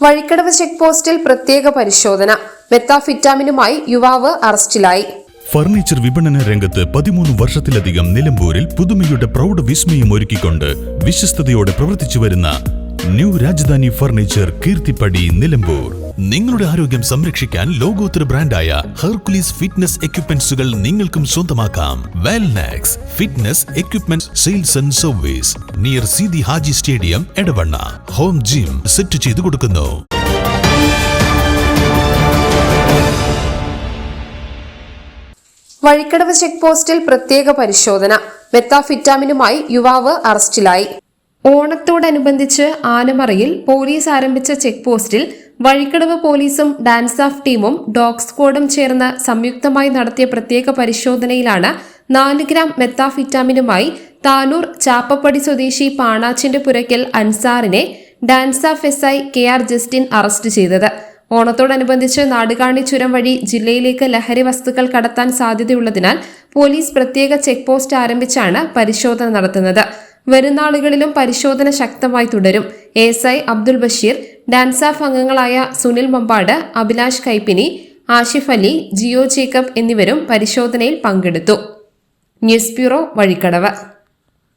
Vazhikkadavu check പോസ്റ്റിൽ പ്രത്യേക പരിശോധന. മെത്താഫിറ്റാമിനുമായി യുവാവ് അറസ്റ്റിലായി. ഫർണിച്ചർ വിപണന രംഗത്ത് പതിമൂന്ന് വർഷത്തിലധികം നിലമ്പൂരിൽ പുതുമയുടെ പ്രൗഢ വിസ്മയം ഒരുക്കിക്കൊണ്ട് വിശ്വസ്തയോടെ പ്രവർത്തിച്ചു വരുന്ന ന്യൂ രാജധാനി ഫർണിച്ചർ കീർത്തിപ്പടി നിലമ്പൂർ. നിങ്ങളുടെ ആരോഗ്യം സംരക്ഷിക്കാൻ ലോകോത്തര ബ്രാൻഡായ ഹെർക്കുലീസ് ഫിറ്റ്നസ് എക്യുപ്മെന്റ്സുകൾ നിങ്ങൾക്കും സ്വന്തമാക്കാം. Wellnax fitness equipment sales and service near Seethi Haji stadium Edavanna home gym set ചെയ്തു കൊടുക്കുന്നു. വഴിക്കടവ് ചെക്ക് പോസ്റ്റിൽ പ്രത്യേക പരിശോധന. മെത്താഫിറ്റാമിനുമായി യുവാവ് അറസ്റ്റിലായി. ഓണത്തോടനുബന്ധിച്ച് ആനമറയിൽ പോലീസ് ആരംഭിച്ച ചെക്ക് പോസ്റ്റിൽ വഴിക്കടവ് പോലീസും ഡാൻസ് ഓഫ് ടീമും ഡോഗ് സ്ക്വാഡും ചേർന്ന് സംയുക്തമായി നടത്തിയ പ്രത്യേക പരിശോധനയിലാണ് നാല് ഗ്രാം മെത്താഫിറ്റാമിനുമായി താനൂർ ചാപ്പപ്പടി സ്വദേശി പാണാച്ചിന്റെ Puraykkal അൻസാറിനെ DANSAF S I K R Justin arrest ചെയ്തത്. ഓണത്തോടനുബന്ധിച്ച് നാടുകാണി ചുരം വഴി ജില്ലയിലേക്ക് ലഹരി വസ്തുക്കൾ കടത്താൻ സാധ്യതയുള്ളതിനാൽ പോലീസ് പ്രത്യേക ചെക്ക് പോസ്റ്റ് ആരംഭിച്ചാണ് പരിശോധന നടത്തുന്നത്. വരുന്നാളുകളിലും പരിശോധന ശക്തമായി തുടരും. S I Abdul Basheer DANSAF അംഗങ്ങളായ സുനിൽ മമ്പാട് അഭിലാഷ് കൈപ്പിനി ആഷിഫ് അലി ജിയോ ജേക്കബ് എന്നിവരും പരിശോധനയിൽ പങ്കെടുത്തു. News bureau Vazhikkadavu.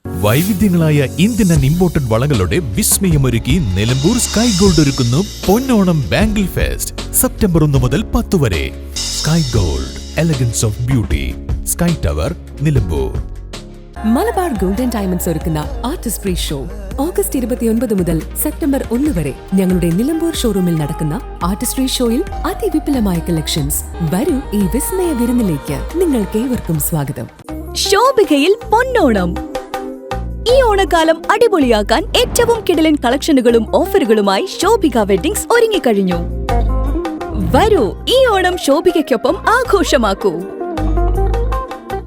വൈവിധ്യങ്ങളായ Indian and imported വളകളുടെ വിസ്മയമൊരുക്കി നിലമ്പൂർ സ്കൈ ഗോൾഡ് ഒരുക്കുന്നു പൊന്നോണം ബാംഗിൾ ഫെസ്റ്റ് സെപ്റ്റംബർ ഒന്ന് മുതൽ പത്ത് വരെ. Sky Gold elegance of beauty Sky tower Nilambur. Malabar golden diamonds ഒരുക്കുന്ന ആർട്ടിസ്റ്റ് ഫ്രീ ഷോ. ഓഗസ്റ്റ് ഇരുപത്തിയൊൻപത് മുതൽ സെപ്റ്റംബർ ഒന്ന് വരെ ഞങ്ങളുടെ നിലമ്പൂർ ഷോറൂമിൽ നടക്കുന്ന ആർട്ടിസ്ട്രി ഷോയിൽ അതിവിപുലമായ കളക്ഷൻസ്. വരൂ ഈ വിസ്മയ വിരുന്നിലേക്ക്. നിങ്ങൾക്കേവർക്കും സ്വാഗതം. ശോഭികയിൽ പൊന്നോണം. ഈ ഓണക്കാലം അടിപൊളിയാക്കാൻ ഏറ്റവും കിടലൻ കളക്ഷനുകളും ഓഫറുകളുമായി ശോഭിക വെഡിങ്സ് ഒരുങ്ങിക്കഴിഞ്ഞു. വരൂ ഈ ഓണം ശോഭികയ്ക്കൊപ്പം ആഘോഷമാക്കൂ.